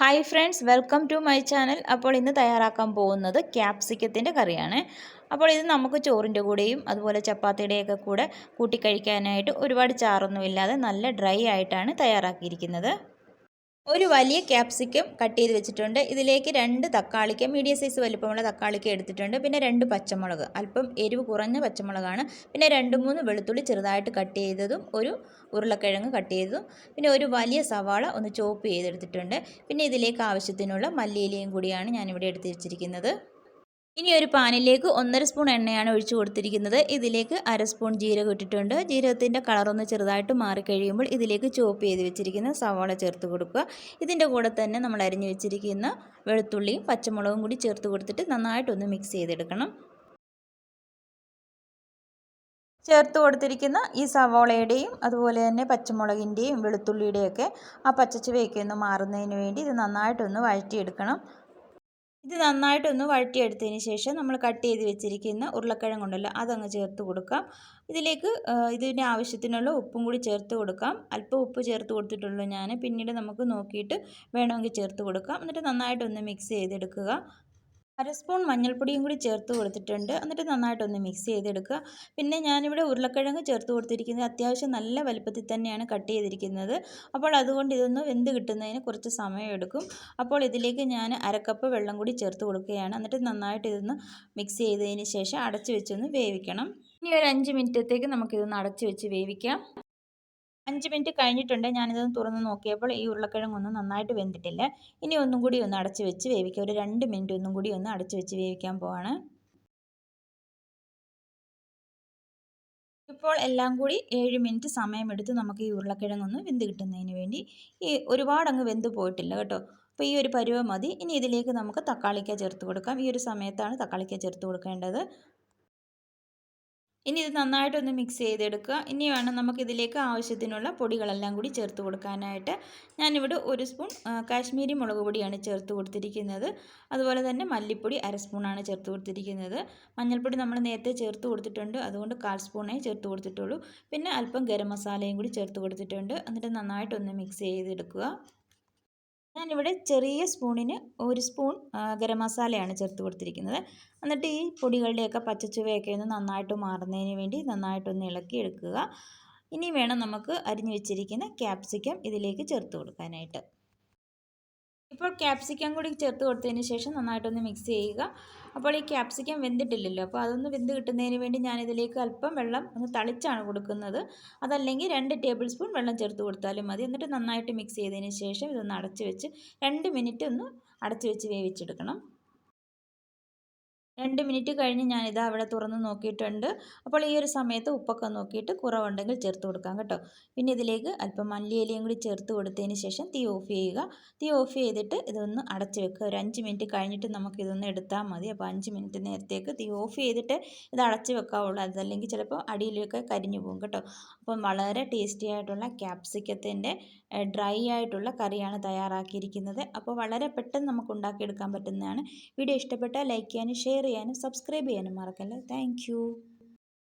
Hi friends welcome to my channel അപ്പോൾ ഇന്ന് തയ്യാറാക്കാൻ പോകുന്നത് ക്യാപ്സിക്കത്തിന്റെ കറിയാണ്. അപ്പോൾ ഇത് നമുക്ക് ചോറിന്റെ കൂടെയും അതുപോലെ ചപ്പാത്തിയുടെയൊക്കെ കൂടെ കൂട്ടിക്കഴിക്കാനായിട്ട് ഒരുപാട് ചാറൊന്നുമില്ലാതെ നല്ല ഡ്രൈ ആയിട്ടാണ് തയ്യാറാക്കിയിരിക്കുന്നത്. ഒരു വലിയ ക്യാപ്സിക്കം കട്ട് ചെയ്ത് വെച്ചിട്ടുണ്ട്. ഇതിലേക്ക് രണ്ട് തക്കാളിക്ക മീഡിയം സൈസ് വലുപ്പമുള്ള തക്കാളിക്ക എടുത്തിട്ടുണ്ട്. പിന്നെ രണ്ട് പച്ചമുളക് അല്പം എരിവ് കുറഞ്ഞ പച്ചമുളകാണ്. പിന്നെ രണ്ട് മൂന്ന് വെളുത്തുള്ളി ചെറുതായിട്ട് കട്ട് ചെയ്തതും ഒരു ഉരുളക്കിഴങ്ങ് കട്ട് ചെയ്തതും പിന്നെ ഒരു വലിയ സവാള ഒന്ന് ചോപ്പ് ചെയ്തെടുത്തിട്ടുണ്ട്. പിന്നെ ഇതിലേക്ക് ആവശ്യത്തിനുള്ള മല്ലിയിലയും കൂടിയാണ് ഞാനിവിടെ എടുത്ത് വെച്ചിരിക്കുന്നത്. ഇനി ഒരു പാനിലേക്ക് ഒന്നര സ്പൂൺ എണ്ണയാണ് ഒഴിച്ചു കൊടുത്തിരിക്കുന്നത്. ഇതിലേക്ക് അര സ്പൂൺ ജീരകം ഇട്ടിട്ടുണ്ട്. ജീരകത്തിന്റെ കളറൊന്ന് ചെറുതായിട്ട് മാറിക്കഴിയുമ്പോൾ ഇതിലേക്ക് ചോപ്പ് ചെയ്ത് വെച്ചിരിക്കുന്ന സവാള ചേർത്ത് കൊടുക്കുക. ഇതിന്റെ കൂടെ തന്നെ നമ്മൾ അരിഞ്ഞു വെച്ചിരിക്കുന്ന വെളുത്തുള്ളിയും പച്ചമുളകും കൂടി ചേർത്ത് കൊടുത്തിട്ട് നന്നായിട്ടൊന്ന് മിക്സ് ചെയ്തെടുക്കണം. ചേർത്ത് കൊടുത്തിരിക്കുന്ന ഈ സവോളയുടെയും അതുപോലെ തന്നെ പച്ചമുളകിന്റെയും വെളുത്തുള്ളിയുടെയൊക്കെ ആ പച്ചച്ചുവയൊക്കെ ഒന്ന് മാറുന്നതിന് വേണ്ടി ഇത് നന്നായിട്ടൊന്ന് വഴറ്റിയെടുക്കണം. ഇത് നന്നായിട്ടൊന്ന് വഴറ്റിയെടുത്തതിന് ശേഷം നമ്മൾ കട്ട് ചെയ്ത് വെച്ചിരിക്കുന്ന ഉരുളക്കിഴങ്ങ് ഉണ്ടല്ലോ അതങ്ങ് ചേർത്ത് കൊടുക്കാം. ഇതിലേക്ക് ഇതിന്റെ ആവശ്യത്തിനുള്ള ഉപ്പും കൂടി ചേർത്ത് കൊടുക്കാം. അല്പം ഉപ്പ് ചേർത്ത് കൊടുത്തിട്ടുള്ളൂ ഞാൻ. പിന്നീട് നമുക്ക് നോക്കിയിട്ട് വേണമെങ്കിൽ ചേർത്ത് കൊടുക്കാം. എന്നിട്ട് നന്നായിട്ടൊന്ന് മിക്സ് ചെയ്തെടുക്കുക. അര സ്പൂൺ മഞ്ഞൾപ്പൊടിയും കൂടി ചേർത്ത് കൊടുത്തിട്ടുണ്ട്. എന്നിട്ട് നന്നായിട്ടൊന്ന് മിക്സ് ചെയ്തെടുക്കുക. പിന്നെ ഞാനിവിടെ ഉരുളക്കിഴങ്ങ് ചേർത്ത് കൊടുത്തിരിക്കുന്നത് അത്യാവശ്യം നല്ല വലുപ്പത്തിൽ തന്നെയാണ് കട്ട് ചെയ്തിരിക്കുന്നത്. അപ്പോൾ അതുകൊണ്ട് ഇതൊന്ന് വെന്ത് കിട്ടുന്നതിന് കുറച്ച് സമയം എടുക്കും അപ്പോൾ ഇതിലേക്ക് ഞാൻ അരക്കപ്പ് വെള്ളം കൂടി ചേർത്ത് കൊടുക്കുകയാണ്. എന്നിട്ട് നന്നായിട്ട് ഇതൊന്ന് മിക്സ് ചെയ്തതിന് ശേഷം അടച്ചു വെച്ചൊന്ന് വേവിക്കണം. ഇനി ഒരു അഞ്ച് മിനിറ്റത്തേക്ക് നമുക്കിതൊന്ന് അടച്ചു വെച്ച് വേവിക്കാം. അഞ്ച് മിനിറ്റ് കഴിഞ്ഞിട്ടുണ്ട് ഞാനിതൊന്ന് തുറന്ന് നോക്കിയപ്പോൾ ഈ ഉരുളക്കിഴങ്ങൊന്നും നന്നായിട്ട് വെന്തിട്ടില്ല. ഇനി ഒന്നും കൂടി ഒന്ന് അടച്ച് വെച്ച് വേവിക്കാം. ഒരു രണ്ട് മിനിറ്റ് ഒന്നും കൂടി ഒന്ന് അടച്ച് വെച്ച് വേവിക്കാൻ പോവാണ്. ഇപ്പോൾ എല്ലാം കൂടി ഏഴ് മിനിറ്റ് സമയമെടുത്ത് നമുക്ക് ഈ ഉരുളക്കിഴങ്ങൊന്ന് വെന്ത് കിട്ടുന്നതിന് വേണ്ടി ഈ ഒരുപാട് അങ്ങ് വെന്ത് പോയിട്ടില്ല കേട്ടോ. അപ്പോൾ ഈ ഒരു പരുവം മതി. ഇനി ഇതിലേക്ക് നമുക്ക് തക്കാളിക്ക ചേർത്ത് കൊടുക്കാം. ഈ ഒരു സമയത്താണ് തക്കാളിക്ക ചേർത്ത് കൊടുക്കേണ്ടത്. ഇനി ഇത് നന്നായിട്ടൊന്ന് മിക്സ് ചെയ്തെടുക്കുക. ഇനി വേണം നമുക്കിതിലേക്ക് ആവശ്യത്തിനുള്ള പൊടികളെല്ലാം കൂടി ചേർത്ത് കൊടുക്കാനായിട്ട്. ഞാനിവിടെ ഒരു സ്പൂൺ കാശ്മീരി മുളക് പൊടിയാണ് ചേർത്ത് കൊടുത്തിരിക്കുന്നത്. അതുപോലെ തന്നെ മല്ലിപ്പൊടി അര സ്പൂണാണ് ചേർത്ത് കൊടുത്തിരിക്കുന്നത്. മഞ്ഞൾപ്പൊടി നമ്മൾ നേരത്തെ ചേർത്ത് കൊടുത്തിട്ടുണ്ട്. അതുകൊണ്ട് കാൽ സ്പൂണേ ചേർത്ത് കൊടുത്തിട്ടുള്ളൂ. പിന്നെ അല്പം ഗരം മസാലയും കൂടി ചേർത്ത് കൊടുത്തിട്ടുണ്ട്. എന്നിട്ട് നന്നായിട്ടൊന്ന് മിക്സ് ചെയ്തെടുക്കുക. ഞാനിവിടെ ചെറിയ സ്പൂണിന് ഒരു സ്പൂൺ ഗരം മസാലയാണ് ചേർത്ത് കൊടുത്തിരിക്കുന്നത്. എന്നിട്ട് ഈ പൊടികളുടെയൊക്കെ പച്ചച്ചുവയൊക്കെ ഒന്ന് നന്നായിട്ട് മാറുന്നതിന് വേണ്ടി നന്നായിട്ടൊന്ന് ഇളക്കി എടുക്കുക ഇനി വേണം നമുക്ക് അരിഞ്ഞു വെച്ചിരിക്കുന്ന ക്യാപ്സിക്കം ഇതിലേക്ക് ചേർത്ത് കൊടുക്കാനായിട്ട്. ഇപ്പോൾ ക്യാപ്സിക്കം കൂടി ചേർത്ത് കൊടുത്തതിന് ശേഷം നന്നായിട്ടൊന്ന് മിക്സ് ചെയ്യുക. അപ്പോൾ ഈ ക്യാപ്സിക്കം വെന്തിട്ടില്ലല്ലോ അപ്പോൾ അതൊന്ന് വെന്ത് കിട്ടുന്നതിന് വേണ്ടി ഞാനിതിലേക്ക് അല്പം വെള്ളം ഒന്ന് തളിച്ചാണ് കൊടുക്കുന്നത്. അതല്ലെങ്കിൽ രണ്ട് ടേബിൾ സ്പൂൺ വെള്ളം ചേർത്ത് കൊടുത്താലും മതി. എന്നിട്ട് നന്നായിട്ട് മിക്സ് ചെയ്തതിന് ശേഷം ഇതൊന്ന് അടച്ച് വെച്ച് രണ്ട് മിനിറ്റ് ഒന്ന് അടച്ച് വെച്ച് വേവിച്ചെടുക്കണം. രണ്ട് മിനിറ്റ് കഴിഞ്ഞ് ഞാനിത് അവിടെ തുറന്ന് നോക്കിയിട്ടുണ്ട്. അപ്പോൾ ഈ ഒരു സമയത്ത് ഉപ്പൊക്കെ നോക്കിയിട്ട് കുറവുണ്ടെങ്കിൽ ചേർത്ത് കൊടുക്കാം കേട്ടോ. പിന്നെ ഇതിലേക്ക് അല്പം മല്ലിയിലയും കൂടി ചേർത്ത് കൊടുത്തതിന് ശേഷം തീ ഓഫ് ചെയ്യുക. തീ ഓഫ് ചെയ്തിട്ട് ഇതൊന്ന് അടച്ച് വെക്കുക. ഒരു അഞ്ച് മിനിറ്റ് കഴിഞ്ഞിട്ട് നമുക്ക് ഇതൊന്ന് എടുത്താൽ മതി. അപ്പോൾ അഞ്ച് മിനിറ്റ് നേരത്തേക്ക് തീ ഓഫ് ചെയ്തിട്ട് ഇത് അടച്ച് വെക്കാവുള്ളൂ. അതല്ലെങ്കിൽ ചിലപ്പോൾ അടിയിലൊക്കെ കരിഞ്ഞു പോകും കേട്ടോ. അപ്പം വളരെ ടേസ്റ്റി ആയിട്ടുള്ള ക്യാപ്സിക്കത്തിന്റെ ഡ്രൈ ആയിട്ടുള്ള കറിയാണ് തയ്യാറാക്കിയിരിക്കുന്നത്. അപ്പോൾ വളരെ പെട്ടെന്ന് നമുക്ക് ഉണ്ടാക്കിയെടുക്കാൻ പറ്റുന്നതാണ്. വീഡിയോ ഇഷ്ടപ്പെട്ടാൽ ലൈക്ക് ചെയ്യാനും ഷെയർ ചെയ്യാനും സബ്സ്ക്രൈബ് ചെയ്യാനും മറക്കല്ലേ? താങ്ക്